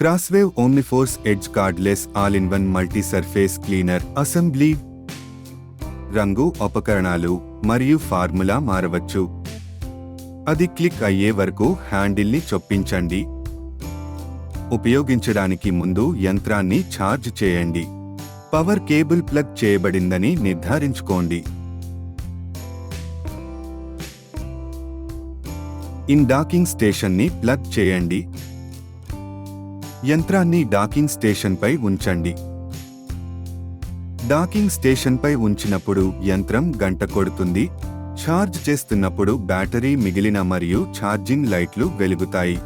CrossWave OmniForce Edge cordless all in one multi surface cleaner assembly రంగు ఉపకరణాలు మరియు formula మారవచ్చు. అది క్లిక్ అయ్యే వరకు హ్యాండిల్ని చొప్పించండి. ఉపయోగించడానికి ముందు యంత్రాన్ని ఛార్జ్ చేయండి. పవర్ కేబుల్ ప్లగ్ చేయబడిందని నిర్ధారించుకోండి. ఇన్ డాకింగ్ స్టేషన్ని ప్లగ్ చేయండి. యంత్రాన్ని డాకింగ్ స్టేషన్పై ఉంచండి. డాకింగ్ స్టేషన్పై ఉంచినప్పుడు యంత్రం గంట కొడుతుంది. ఛార్జ్ చేస్తున్నప్పుడు బ్యాటరీ మిగిలిన మరియు ఛార్జింగ్ లైట్లు వెలుగుతాయి.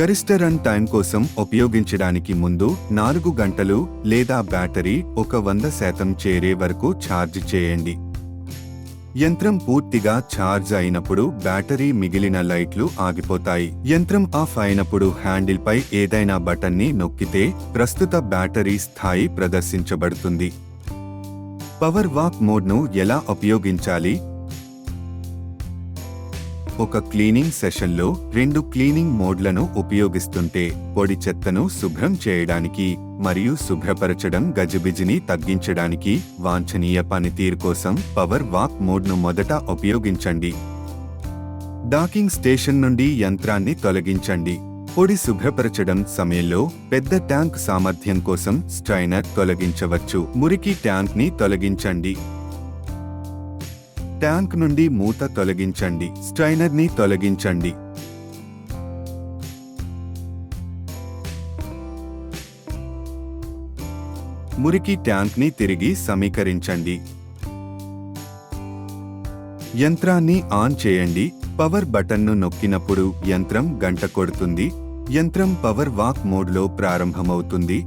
గరిష్ట రన్ టైం కోసం ఉపయోగించడానికి ముందు నాలుగు గంటలు లేదా బ్యాటరీ ఒక వంద శాతం చేరే వరకు ఛార్జ్ చేయండి. యంత్రం పూర్తిగా ఛార్జ్ అయినప్పుడు బ్యాటరీ మిగిలిన లైట్లు ఆగిపోతాయి. యంత్రం ఆఫ్ అయినప్పుడు హ్యాండిల్ పై ఏదైనా బటన్ని నొక్కితే ప్రస్తుత బ్యాటరీ స్థాయి ప్రదర్శించబడుతుంది. పవర్ వాక్ మోడ్ను ఎలా ఉపయోగించాలి? ఒక క్లీనింగ్ సెషన్లో రెండు క్లీనింగ్ మోడ్లను ఉపయోగిస్తుంటే పొడి చెత్తను శుభ్రం చేయడానికి మరియు శుభ్రపరచడం గజిబిజిని తగ్గించడానికి వాంఛనీయ పనితీరు కోసం పవర్ వాక్ మోడ్ను మొదట ఉపయోగించండి. డాకింగ్ స్టేషన్ నుండి యంత్రాన్ని తొలగించండి. పొడి శుభ్రపరచడం సమయంలో పెద్ద ట్యాంక్ సామర్థ్యం కోసం స్ట్రైనర్ తొలగించవచ్చు. మురికి ట్యాంక్ని తొలగించండి. ట్యాంక్ నుండి మూత తొలగించండి. స్ట్రైనర్ని తొలగించండి. మురికి ట్యాంక్ని తిరిగి సమీకరించండి. యంత్రాన్ని ఆన్ చేయండి. పవర్ బటన్ను నొక్కినప్పుడు యంత్రం గంట కొడుతుంది. యంత్రం పవర్ వాక్ మోడ్లో ప్రారంభమవుతుంది.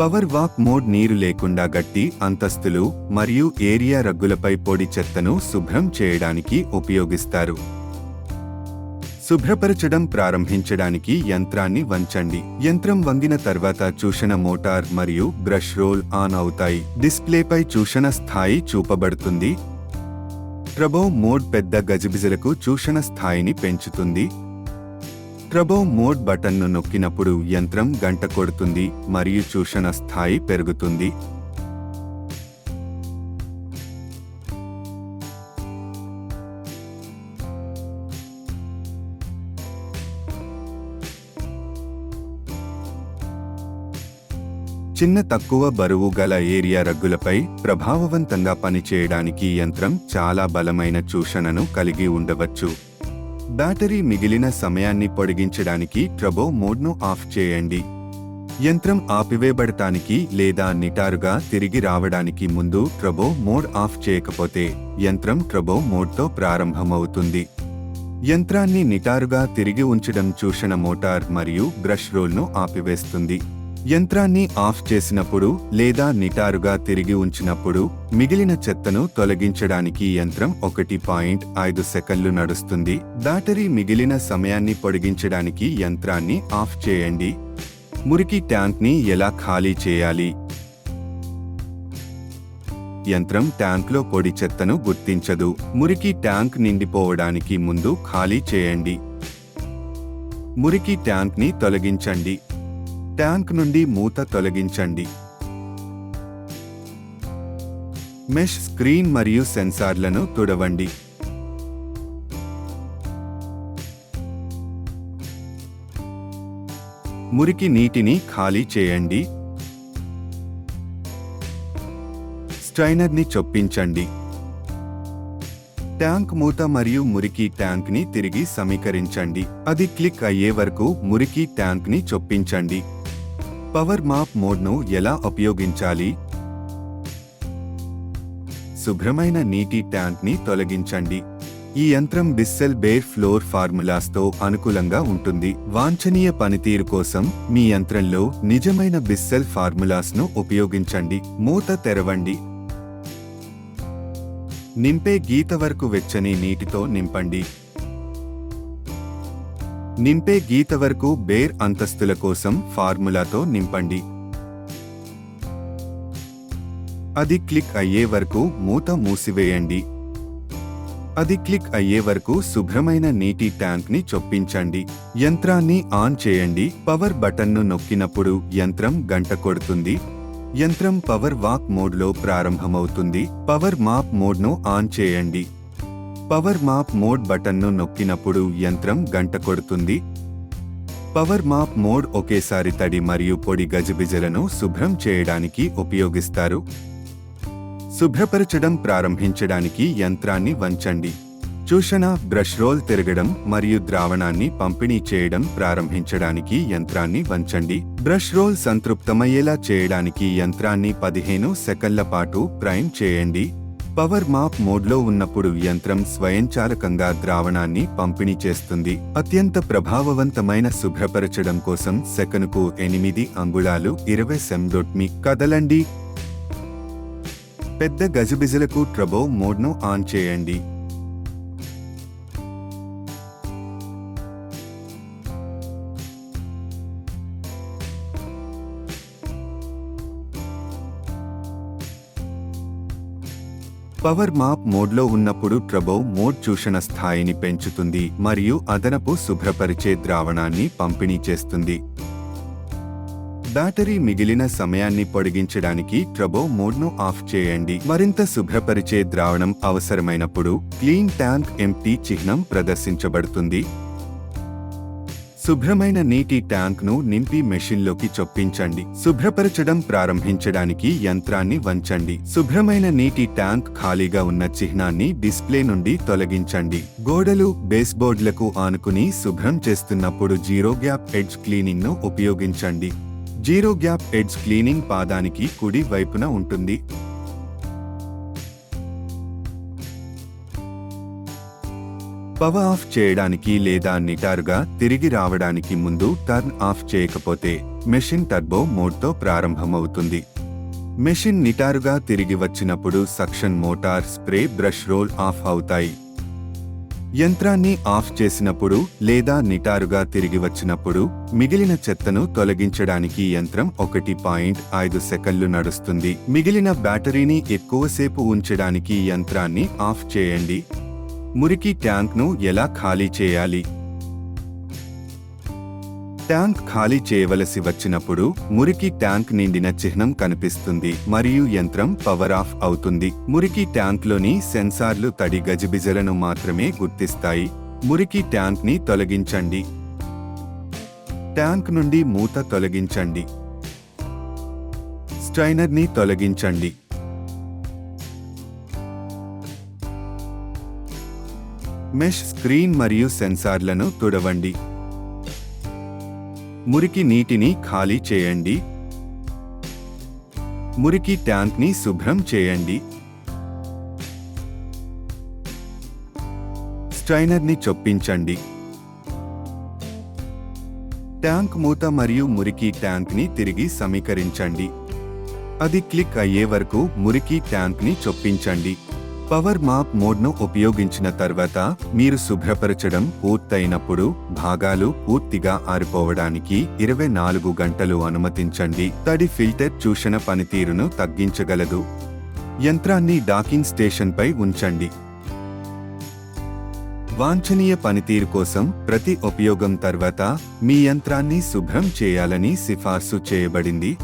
పవర్ వాక్ మోడ్ నీరు లేకుండా గట్టి అంతస్తులు మరియు ఏరియా రగ్గులపై పొడి చెత్తను శుభ్రం చేయడానికి ఉపయోగిస్తారు. శుభ్రపరచడం ప్రారంభించడానికి యంత్రాన్ని వంచండి. యంత్రం వంగిన తర్వాత చూషణ మోటార్ మరియు బ్రష్ రోల్ ఆన్ అవుతాయి. డిస్ప్లేపై చూషణ స్థాయి చూపబడుతుంది. ట్రబో మోడ్ పెద్ద గజిబిజలకు చూషణ స్థాయిని పెంచుతుంది. ట్రబో మోడ్ బటన్ను నొక్కినప్పుడు యంత్రం గంట కొడుతుంది మరియు చూషణ స్థాయి పెరుగుతుంది. చిన్న తక్కువ బరువు గల ఏరియా రగ్గులపై ప్రభావవంతంగా పనిచేయడానికి యంత్రం చాలా బలమైన చూషణను కలిగి ఉండవచ్చు. బ్యాటరీ మిగిలిన సమయాన్ని పొడిగించడానికి ట్రబో మోడ్ను ఆఫ్ చేయండి. యంత్రం ఆపివేయబడటానికి లేదా నిటారుగా తిరిగి రావడానికి ముందు ట్రబో మోడ్ ఆఫ్ చేయకపోతే యంత్రం ట్రబో మోడ్తో ప్రారంభమవుతుంది. యంత్రాన్ని నిటారుగా తిరిగి ఉంచడం చూషణ మోటార్ మరియు బ్రష్ రోల్ను ఆపివేస్తుంది. యంత్రాన్ని ఆఫ్ చేసినప్పుడు లేదా నిటారుగా తిరిగి ఉంచినప్పుడు మిగిలిన చెత్తను తొలగించడానికి యంత్రం ఒకటి పాయింట్ ఐదు సెకన్లు నడుస్తుంది. బ్యాటరీ మిగిలిన సమయాన్ని పొడిగించడానికి యంత్రాన్ని ఆఫ్ చేయండి. మురికి ట్యాంక్ని ఎలా ఖాళీ చేయాలి? యంత్రం ట్యాంక్లో పొడి చెత్తను గుర్తించదు. మురికి ట్యాంక్ నిండిపోవడానికి ముందు ఖాళీ చేయండి. మురికి ట్యాంక్ని తొలగించండి. ట్యాంక్ నుండి మూత తొలగించండి. మెష్ స్క్రీన్ మరియు సెన్సార్లను తుడవండి. మురికి నీటిని ఖాళీ చేయండి. స్ట్రైనర్ని చొప్పించండి. ట్యాంక్ మూత మరియు మురికి ట్యాంక్ని తిరిగి సమీకరించండి. అది క్లిక్ అయ్యే వరకు మురికి ట్యాంక్ని చొప్పించండి. పవర్ మాప్ మోడ్ను ఎలా ఉపయోగించాలి? శుభ్రమైన నీటి ట్యాంక్ని తొలగించండి. ఈ యంత్రం బిస్సెల్ బేర్ ఫ్లోర్ ఫార్ములాస్తో అనుకూలంగా ఉంటుంది. వాంఛనీయ పనితీరు కోసం మీ యంత్రంలో నిజమైన బిస్సెల్ ఫార్ములాస్ను ఉపయోగించండి. మూత తెరవండి. నింపే గీత వరకు వెచ్చని నీటితో నింపండి. నింపే గీత వరకు బేర్ అంతస్తుల కోసం ఫార్ములాతో నింపండి. అది క్లిక్ అయ్యే వరకు మూత మూసివేయండి. అది క్లిక్ అయ్యే వరకు శుభ్రమైన నీటి ట్యాంక్ని చొప్పించండి. యంత్రాన్ని ఆన్ చేయండి. పవర్ బటన్ను నొక్కినప్పుడు యంత్రం గంట కొడుతుంది. యంత్రం పవర్ వాక్ మోడ్లో ప్రారంభమవుతుంది. పవర్ మాప్ మోడ్ను ఆన్ చేయండి. పవర్ మాప్ మోడ్ బటన్ను నొక్కినప్పుడు యంత్రం గంట కొడుతుంది. పవర్ మాప్ మోడ్ ఒకేసారి తడి మరియు పొడి గజిబిజలను శుభ్రం చేయడానికి ఉపయోగిస్తారు. శుభ్రపరచడం ప్రారంభించడానికి యంత్రాన్ని వంచండి. చూషణ బ్రష్ రోల్ తిరగడం మరియు ద్రావణాన్ని పంపిణీ చేయడం ప్రారంభించడానికి యంత్రాన్ని వంచండి. బ్రష్ రోల్ సంతృప్తమయ్యేలా చేయడానికి యంత్రాన్ని పదిహేను సెకన్ల పాటు ప్రైమ్ చేయండి. పవర్ మాప్ మోడ్లో ఉన్నప్పుడు యంత్రం స్వయంచాలకంగా ద్రావణాన్ని పంపిణీ చేస్తుంది. అత్యంత ప్రభావవంతమైన శుభ్రపరచడం కోసం సెకనుకు ఎనిమిది అంగుళాలు ఇరవై సెండొట్మి కదలండి. పెద్ద గజబిజలకు ట్రబో మోడ్ను ఆన్ చేయండి. పవర్ మాప్ మోడ్లో ఉన్నప్పుడు ట్రబో మోడ్ చూషణ స్థాయిని పెంచుతుంది మరియు అదనపు శుభ్రపరిచే ద్రావణాన్ని పంపిణీ చేస్తుంది. బ్యాటరీ మిగిలిన సమయాన్ని పొడిగించడానికి ట్రబో మోడ్ను ఆఫ్ చేయండి. మరింత శుభ్రపరిచే ద్రావణం అవసరమైనప్పుడు క్లీన్ ట్యాంక్ ఎంటీ చిహ్నం ప్రదర్శించబడుతుంది. శుభ్రమైన నీటి ట్యాంక్ను నింపి మెషిన్లోకి చొప్పించండి. శుభ్రపరచడం ప్రారంభించడానికి యంత్రాన్ని వంచండి. శుభ్రమైన నీటి ట్యాంక్ ఖాళీగా ఉన్న చిహ్నాన్ని డిస్ప్లే నుండి తొలగించండి. గోడలు బేస్బోర్డ్లకు ఆనుకుని శుభ్రం చేస్తున్నప్పుడు జీరో గ్యాప్ ఎడ్జ్ క్లీనింగ్ను ఉపయోగించండి. జీరో గ్యాప్ ఎడ్జ్ క్లీనింగ్ పాదానికి కుడి వైపున ఉంటుంది. పవర్ ఆఫ్ చేయడానికి లేదా నిటారుగా తిరిగి రావడానికి ముందు టర్న్ ఆఫ్ చేయకపోతే మెషిన్ టర్బో మోడ్తో ప్రారంభమవుతుంది. మెషిన్ నిటారుగా తిరిగి వచ్చినప్పుడు suction motor spray brush roll off అవుతాయి. యంత్రాన్ని ఆఫ్ చేసినప్పుడు లేదా నిటారుగా తిరిగి వచ్చినప్పుడు మిగిలిన చెత్తను తొలగించడానికి యంత్రం ఒకటి పాయింట్ ఐదు సెకండ్లు నడుస్తుంది. మిగిలిన బ్యాటరీని ఎక్కువసేపు ఉంచడానికి యంత్రాన్ని ఆఫ్ చేయండి. మురికి ట్యాంక్ను ఎలా ఖాళీ చేయాలి? ట్యాంక్ ఖాళీ చేయవలసి వచ్చినప్పుడు మురికి ట్యాంక్ నిండిన చిహ్నం కనిపిస్తుంది మరియు యంత్రం పవర్ ఆఫ్ అవుతుంది. మురికి ట్యాంక్లోని సెన్సార్లు తడి గజిబిజలను మాత్రమే గుర్తిస్తాయి. మురికి ట్యాంక్ని తొలగించండి. ట్యాంక్ నుండి మూత తొలగించండి. స్ట్రైనర్ని తొలగించండి. మెష్ స్క్రీన్ మరియు సెన్సార్లను తుడవండి. మురికి నీటిని ఖాళీ చేయండి. మురికి ట్యాంక్ని శుభ్రం చేయండి. స్ట్రైనర్ని చొప్పించండి. ట్యాంక్ మూత మరియు మురికి ట్యాంక్ని తిరిగి సమీకరించండి. అది క్లిక్ అయ్యే వరకు మురికి ట్యాంక్ని చొప్పించండి. పవర్ మాప్ మోడ్ను ఉపయోగించిన తర్వాత మీరు శుభ్రపరచడం పూర్తయినప్పుడు భాగాలు పూర్తిగా ఆరిపోవడానికి ఇరవై నాలుగు గంటలు అనుమతించండి. తడి ఫిల్టర్ చూషణ పనితీరును తగ్గించగలదు. యంత్రాన్ని డాకింగ్ స్టేషన్పై ఉంచండి. వాంఛనీయ పనితీరు కోసం ప్రతి ఉపయోగం తర్వాత మీ యంత్రాన్ని శుభ్రం చేయాలని సిఫార్సు చేయబడింది.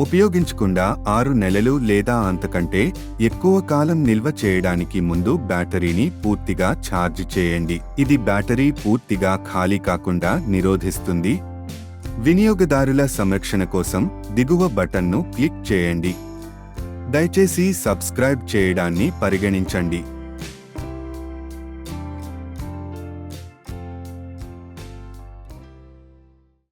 ఉపయోగించకుండా ఆరు నెలలు లేదా అంతకంటే ఎక్కువ కాలం నిల్వ చేయడానికి ముందు బ్యాటరీని పూర్తిగా ఛార్జ్ చేయండి. ఇది బ్యాటరీ పూర్తిగా ఖాళీ కాకుండా నిరోధిస్తుంది. వినియోగదారుల సంరక్షణ కోసం దిగువ బటన్ను క్లిక్ చేయండి. దయచేసి సబ్స్క్రైబ్ చేయడాన్ని పరిగణించండి.